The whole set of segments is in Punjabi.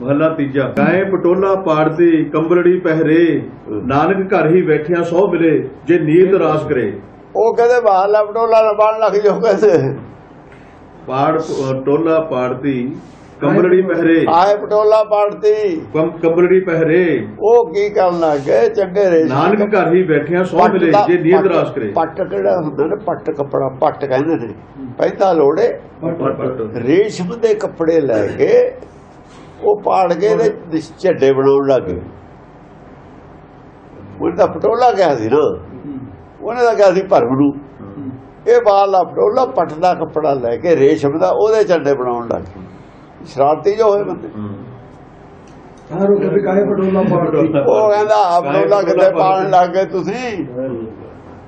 ਮਹੱਲਾ ਤੀਜਾ। ਗਾਏ ਪਟੋਲਾ ਪਾੜਦੀ ਕੰਬਲੜੀ ਪਹਿਰੇ। ਨਾਨਕ ਘਰ ਹੀ ਬੈਠਿਆ ਸੋ ਮਿਲੇ ਜੇ ਨੀਤ ਰਾਸ ਕਰੇ। ਉਹ ਕਹਿੰਦੇ ਬਾਹਰ ਲੈਪਟੋਲਾ ਨਾ ਬਣ ਲੱਗ ਜੋ ਕਹਿੰਦੇ। ਪਾੜ ਟੋਲਾ ਪਾੜਦੀ ਕੰਬਲੜੀ ਪਹਿਰੇ। ਆਏ ਪਟੋਲਾ ਪਾੜਤੀ। ਕੰ- ਕੰਬਲੜੀ ਪਹਿਰੇ। ਉਹ ਕੀ ਕਰਨ ਲੱਗੇ ਚੰਗੇ ਰੇਸ਼ਮ ਨਾਨਕ ਘਰ ਹੀ ਬੈਠਿਆ ਸੋ ਮਿਲੇ ਜੇ ਨੀਤ ਪੱਟ- ਰਾਸ ਕਰੇ। ਪੱਟ ਕਿਹੜਾ ਹੁੰਦਾ ਨਾ? ਪੱਟ ਕੱਪੜਾ ਪੱਟ ਕਹਿੰਦੇ ਨੇ। ਪਹਿਲਾਂ ਲੋੜੇ ਰੇਸ਼ਮ ਦੇ ਕੱਪੜੇ ਲੈ ਕੇ ਉਹ ਪਾੜ ਕੇ ਤੇ ਝੱਡੇ ਬਣਾਉਣ ਲੱਗੇ ਉਹਨੇ ਤਾਂ ਪਟੋਲਾ ਕਿਹਾ ਸੀ ਨਾ। ਉਹਨੇ ਤਾਂ ਕਿਹਾ ਸੀ ਭਰਮ ਨੂੰ। ਇਹ ਬਾਲਾ ਪਟੋਲਾ ਪੱਟ ਦਾ ਕੱਪੜਾ ਲੈ ਕੇ ਰੇਸ਼ਮ ਦਾ ਉਹਦੇ ਝੰਡੇ ਬਣਾਉਣ ਲੱਗੇ ਸ਼ਰਾਰਤੀ ਜੋ ਹੋਏ ਬੰਦੇ। ਉਹ ਕਹਿੰਦਾ ਪਟੋਲਾ ਕਿਤੇ ਪਾਣ ਲੱਗ ਗਏ ਤੁਸੀਂ?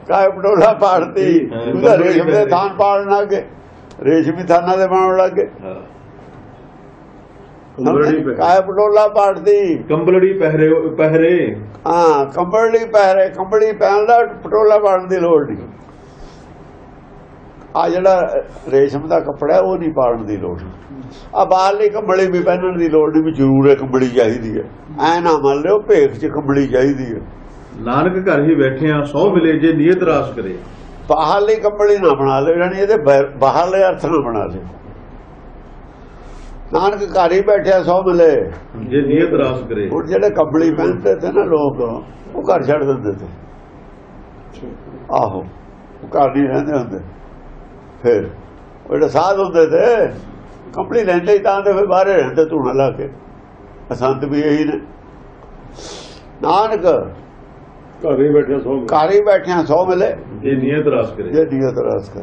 ਕਾਏ ਪਟੋਲਾ ਪਾੜਤੀ? ਉਹਦਾ ਰੇਸ਼ਮ ਦੇ ਥਾਨ ਪਾੜਨ ਲੱਗ ਗਏ। ਰੇਸ਼ਮੀ ਥਾਨਾਂ ਦੇ ਬਣਾਉਣ ਲੱਗ। ਕੰਬਲੜੀ ਪਹਿਰੇ। ਕਾਏ ਪਟੋਲਾ ਪਾੜਤੀ ਕੰਬਲੜੀ ਪਹਿਰੇ ਪਹਿਰੇ। ਹਾਂ ਕੰਬਲੀ ਪਹਿਰੇ ਕੰਬਲੀ ਪਹਿਨ ਦਾ ਪਟੋਲਾ ਪਾੜਨ ਦੀ ਲੋੜ ਨਹੀਂ ਆ ਜਿਹੜਾ ਰੇਸ਼ਮ ਦਾ ਕੱਪੜਾ ਉਹ ਨਹੀਂ ਪਾੜਨ ਦੀ ਲੋੜ। ਆ ਬਾਹਰਲੀ ਕੰਬਲੀ ਵੀ ਪਹਿਨਣ ਦੀ ਲੋੜ ਨਹੀਂ ਵੀ ਜ਼ਰੂਰ ਹੈ ਕੰਬਲੀ ਚਾਹੀਦੀ ਹੈ। ਐ ਨਾ ਮੰਨ ਲਿਓ ਭੇਖ 'ਚ ਕੰਬਲੀ ਚਾਹੀਦੀ ਹੈ। ਨਾਨਕ ਘਰ ਹੀ ਬੈਠਿਆ ਸੋ ਮਿਲੇ ਜੇ ਨੀਤ ਰਾਸ ਕਰੇ। ਬਾਹਰਲੀ ਕੰਬਲੀ ਨਾ ਬਣਾ ਲਿਓ ਯਾਨੀ ਇਹਦੇ ਬਾਹਰਲੇ ਅਰਥ ਨਾ ਬਣਾ ਲਿਓ। ਨਾਨਕ ਘਰ ਹੀ ਬੈਠਿਆ ਸੋ ਮਿਲੇ। ਜੇ ਨੀਤ ਰਾਸ ਕਰੇ। ਹੁਣ ਜਿਹੜੇ ਕੰਬਲੀ ਪਹਿਨਦੇ ਤੇ ਨਾ ਲੋਕ ਉਹ ਘਰ ਛੱਡ ਦਿੰਦੇ ਤੇ। ਆਹੋ ਉਹ ਘਰ ਨਹੀਂ ਰਹਿੰਦੇ ਹੁੰਦੇ। ਫਿਰ ਉਹ ਜਿਹੜੇ ਸਾਧ ਹੁੰਦੇ ਤੇ ਕੰਬਲੀ ਲੈਂਦੇ ਹੀ ਤਾਂ ਤੇ ਫਿਰ ਬਾਹਰ ਰਹਿੰਦੇ ਧੂਣਾ ਲਾ ਕੇ। ਅਸੰਤ ਵੀ ਇਹੀ ਨੇ। ਨਾਨਕ ਘਰੇ ਬੈਠੇ ਸੋ ਘਰ ਹੀ ਬੈਠਿਆ ਸੋ ਮਿਲੇ। ਜੇ ਨੀਤ ਰਾਸ ਕਰੇ। ਜੇ ਨੀਅਤ ਰਸ ਕਰ।